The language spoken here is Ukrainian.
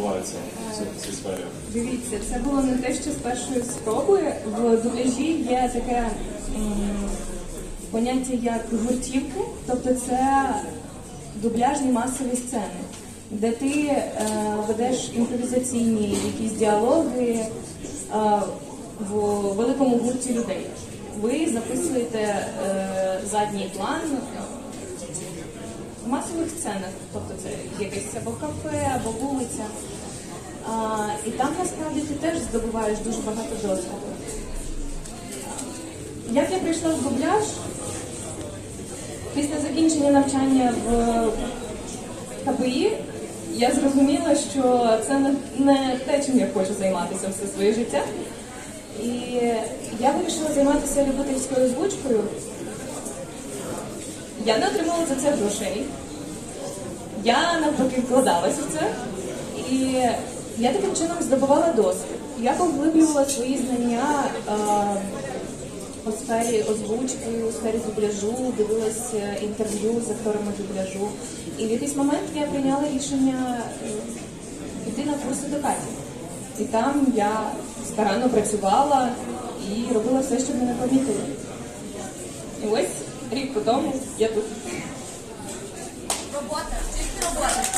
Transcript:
відбувається в цій, сфері? Дивіться, це було не те, що з першої спроби. В дубляжі є таке поняття як гуртівки, тобто це дубляжні масові сцени, де ти е, ведеш імпровізаційні якісь діалоги е, в великому гурті людей. Ви записуєте е, задній план в масових сценах, тобто це якесь або кафе, або вулиця. А, і там насправді ти теж здобуваєш дуже багато досвіду. Як я прийшла в дубляж? Після закінчення навчання в КПІ я зрозуміла, що це не, те, чим я хочу займатися все своє життя. І я вирішила займатися любительською озвучкою. Я не отримала за це грошей. Я навпаки вкладалася в це. І я таким чином здобувала досвід. Я поглиблювала свої знання е, у сфері озвучки, у сфері дубляжу, дивилася інтерв'ю з акторами дубляжу. І в якийсь момент я прийняла рішення е, піти на курси до Каті. І там я старанно працювала і робила все, щоб мене помітили. І ось рік по тому я тут. Thank you.